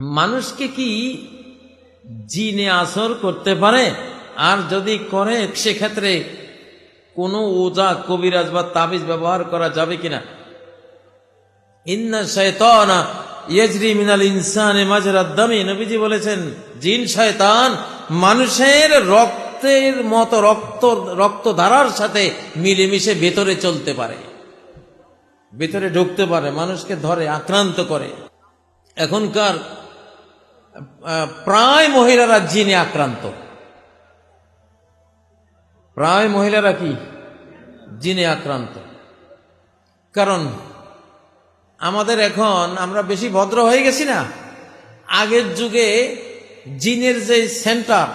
মানুষকে কি জিনে আসর করতে পারে? আর যদি করে, সেক্ষেত্রে কোনো ওজা কবিরাজ বা তাবিজ ব্যবহার করা যাবে কিনা? ইন্না শয়তানা ইয়াজরি মিনাল ইনসানে মাজরাদ দামি। নবীজি বলেছেন, জিন শয়তান মানুষের রক্তের মতো রক্ত রক্ত ধারার সাথে মিলেমিশে ভেতরে চলতে পারে। ভেতরে ঢুকতে পারে, মানুষকে ধরে, আক্রান্ত করে। এখনকার প্রায় মহিলারা জিনে আক্রান্ত। প্রায় মহিলারা কি? জিনে আক্রান্ত। কারণ আমাদের এখন আমরা বেশি ভদ্র হয়ে গেছি না? আগের যুগে জিনের যে সেন্টার,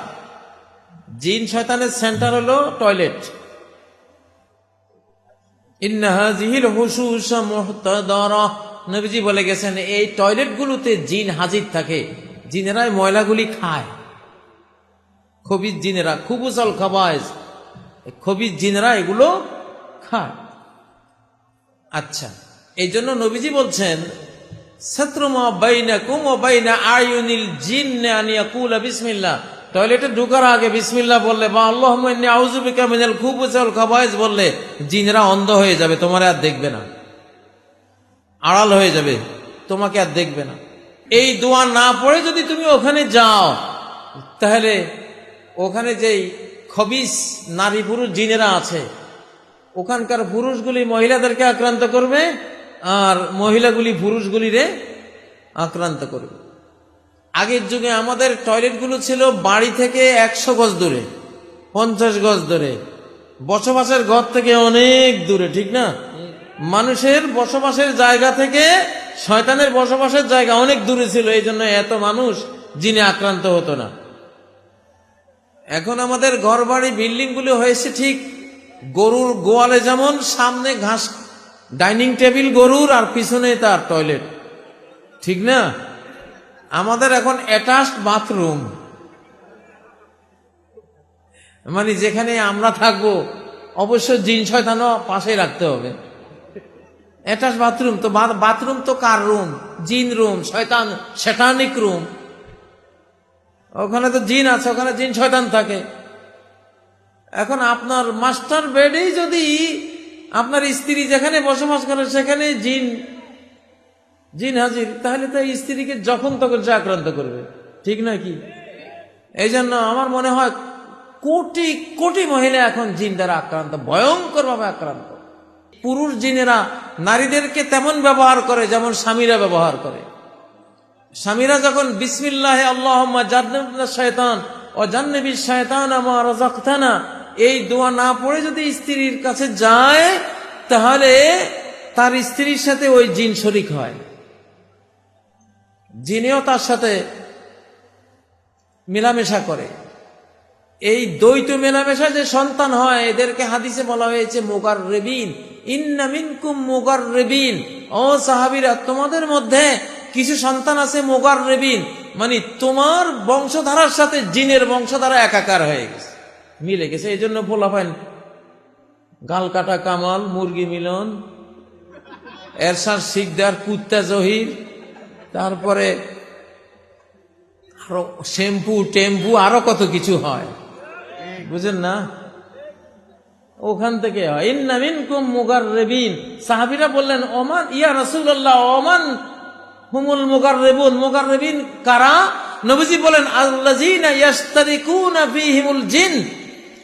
জিন শয়তানের সেন্টার হলো টয়লেট। নবীজি বলে গেছেন, এই টয়লেটগুলোতে জিন হাজির থাকে। জিনেরাই ময়লাগুলি খায়। খবিজ জিনেরা খুবুসল খাবায়জ খবিজ। জিনেরা এগুলো খায়। আচ্ছা এই জন্য নবীজি বলছেন টয়লেটে ঢুকার আগে বিসমিল্লাহ বললে, বা আল্লাহ মিনাল খুবুসল খাবায়জ বললে, জিনেরা অন্ধ হয়ে যাবে, তোমার আর দেখবে না। আড়াল হয়ে যাবে, তোমাকে আর দেখবে না। এই দোয়া না পড়ে যদি তুমি ওখানে যাও, তাহলে ওখানে যেই খবিস নারী পুরুষ জিনেরা আছে, ওখানকার পুরুষগুলি মহিলাদেরকে আক্রান্ত করবে আর মহিলাগুলি পুরুষগুলিরে আক্রান্ত করবে। আগের যুগে আমাদের টয়লেটগুলো ছিল বাড়ি থেকে একশো গজ দূরে, পঞ্চাশ গজ দূরে, বসবাসের ঘর থেকে অনেক দূরে, ঠিক না? মানুষের বসবাসের জায়গা থেকে শয়তানের বসবাসের জায়গা অনেক দূরে ছিল, এই জন্য এত মানুষ জিনে আক্রান্ত হতো না। এখন আমাদের ঘর বাড়ি বিল্ডিংগুলো হয়েছে ঠিক গরুর গোয়ালে যেমন, সামনে ঘাস, ডাইনিং টেবিল গরুর আর পিছনে তার টয়লেট। ঠিক না? আমাদের এখন অ্যাটাচড বাথরুম। মানে যেখানে আমরা থাকব, অবশ্য জিন শয়তানও পাশে রাখতে হবে। অ্যাটাচ বাথরুম, তো বাথরুম তো কার রুম? জিন রুম, শয়তান শেটানিক রুম। ওখানে তো জিন আছে, ওখানে জিন, শয়তান থাকে। এখন আপনার মাস্টার বেডেই যদি আপনার স্ত্রী যেখানে বসবাস করে, সেখানে জিন। জিন হাজির, তাহলে তো স্ত্রীকে যখন তখন সে আক্রান্ত করবে। ঠিক না কি? এই জন্য আমার মনে হয় কোটি কোটি মহিলা এখন জিন দ্বারা আক্রান্ত ভয়ঙ্কর ভাবে আক্রান্ত। পুরুষ জিনেরা নারীদেরকে তেমন ব্যবহার করে যেমন স্বামীরা ব্যবহার করে। স্বামীরা যখন বিসমিল্লাহ আল্লাহ শয়তান ও জান্নবী শয়তান আমার রাজাক্তানা, এই দোয়া না পড়ে যদি স্ত্রীর কাছে যায়, তাহলে তার স্ত্রীর সাথে ওই জিন শরিক হয়। জিনেও তার সাথে মেলামেশা করে। এই দ্বৈত মেলামেশা যে সন্তান হয়, এদেরকে হাদিসে বলা হয়েছে মোগার রেবিন ইন্নামিনকুম মোগার রেবিন ও সাহাবিরা, তোমাদের মধ্যে কিছু সন্তান আছে মোগার রেবিন মানে তোমার বংশধারার সাথে জিনের বংশধারা একাকার হয়ে গেছে। মিলে গেছে এই জন্য হয় গাল কাটা কামাল, মুরগি মিলন, এরশাদ শিকদার, কুত্তা জহির, তারপরে আরও শ্যাম্পু, টেম্পু, আরও কত কিছু হয়। বুঝেন না? ওখান থেকে সাহাবীরা বললেন, ওমান, ইয়া রাসূলুল্লাহ, ওমান হুমুল মুগাররিবুন। মুগাররিবিন কারা? নবীজি বলেন ফীহিমুল জিন।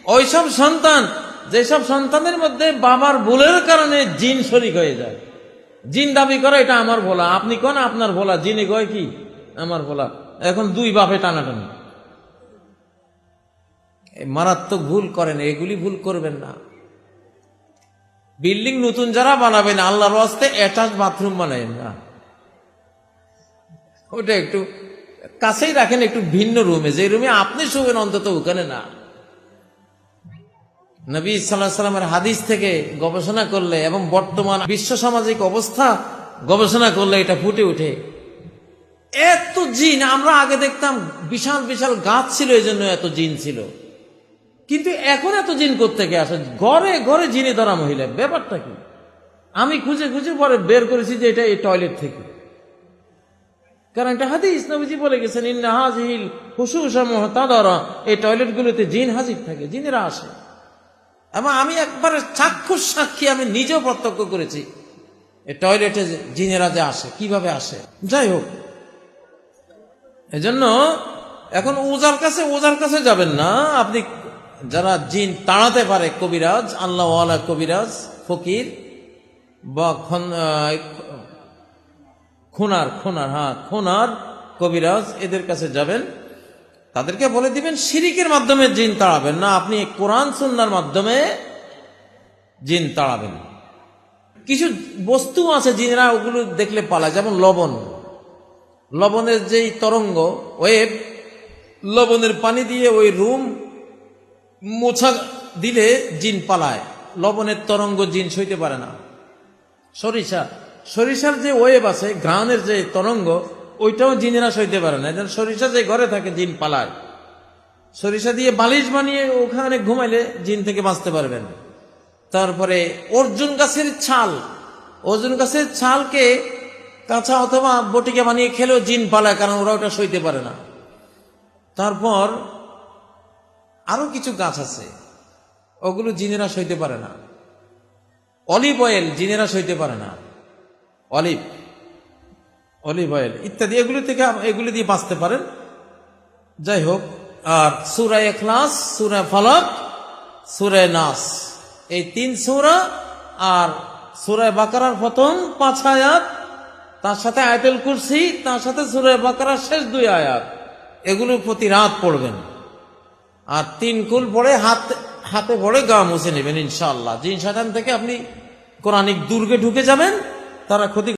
ওইসব সন্তান, যেসব সন্তানের মধ্যে বাবার ভুলের কারণে জিন শরিক হয়ে যায়। জিন দাবি করে, এটা আমার ভোলা। আপনি কোন? আপনার ভোলা। জিনে কয় কি? আমার ভোলা। এখন দুই বাপে টানাটানি। মারাত্মক ভুল করেন, এগুলি ভুল করবেন না। বিল্ডিং নতুন যারা বানাবেন, আল্লাহর হস্তে অ্যাটাচ বাথরুম বানাবেন না। ওটা একটু কাছেই রাখেন, একটু ভিন্ন রুমে। যে রুমে আপনি শুবেন, অন্তত ওখানে না। নবী সাল্লাহ সাল্লামের হাদিস থেকে গবেষণা করলে এবং বর্তমান বিশ্ব সামাজিক অবস্থা গবেষণা করলে এটা ফুটে ওঠে। এত জিন, আমরা আগে দেখতাম বিশাল বিশাল গাছ ছিল এই জন্য এত জিন ছিল। কিন্তু এখন এত জিন থেকে আসে? ঘরে ঘরে জিনে ধরা মহিলা, ব্যাপারটা কি? আমি খুঁজে খুঁজে পরে বের করেছি যে এটা এই টয়লেট থেকে। কারণ একটা হাদিস নবীজি বলে গেছেন, ইন্না হাজিল হুসুসা মুহতাদারা এই টয়লেটগুলোতে জিন হাজির থাকে, জিনেরা আসে। এবং আমি একবার চাক্ষুষ সাক্ষী আমি নিজেও প্রত্যক্ষ করেছি, এই টয়লেটে জিনেরা যে আসে, কীভাবে আসে? যাই হোক। এজন্য এখন ওজার কাছে ওজার কাছে যাবেন না। আপনি যারা জিন তাড়াতে পারে কবিরাজ আল্লাহওয়ালা কবিরাজ, ফকির বা খুনার খুনার হ্যাঁ খুনার কবিরাজ এদের কাছে যাবেন। তাদেরকে বলে দিবেন, শিরিকের মাধ্যমে জিন তাড়াবেন না, আপনি কোরআন, সুন্নার মাধ্যমে জিন তাড়াবেন। কিছু বস্তু আছে জিনেরা, ওগুলো দেখলে পালায় যেমন লবণ। লবণের যেই তরঙ্গ, ওয়েব, লবণের পানি দিয়ে ওই রুম মোছা দিলে জিন পালায়। লবণের তরঙ্গ জিন সইতে পারে না। সরিষা সরিষার যে ওয়েব আছে, ঘ্রাণের যে তরঙ্গ, ওইটাও জিনেরা সইতে পারে না। যেন সরিষা যে ঘরে থাকে, জিন পালায়। সরিষা দিয়ে বালিশ বানিয়ে ওখানে ঘুমাইলে জিন থেকে বাঁচতে পারবেন। তারপরে অর্জুন গাছের ছাল। অর্জুন গাছের ছালকে কাঁচা অথবা বটিকে বানিয়ে খেলেও জিন পালায়, কারণ ওরা ওটা সইতে পারে না। তারপর আরও কিছু গাছ আছে, ওগুলো জিনেরা সইতে পারে না। অলিভ অয়েল জিনেরা সইতে পারে না। অলিভ অলিভ অয়েল ইত্যাদি, এগুলো থেকে এগুলো দিয়ে বাঁচতে পারেন। যাই হোক, আর সুরায় এখলাস সুরায় ফলক সুরায় নাস, এই তিন সুরা আর সুরায় বাকারার প্রথম পাঁচ আয়াত, তার সাথে আয়াতুল কুরসি, তার সাথে সুরায় বাকারার শেষ দুই আয়াত এগুলো প্রতি রাত পড়বেন। আর তিন কুল পরে হাত, হাতে পরে গা মুছে নেবেন ইনশাল্লাহ জিন থেকে আপনি কোরআনিক দুর্গে ঢুকে যাবেন, তারা ক্ষতি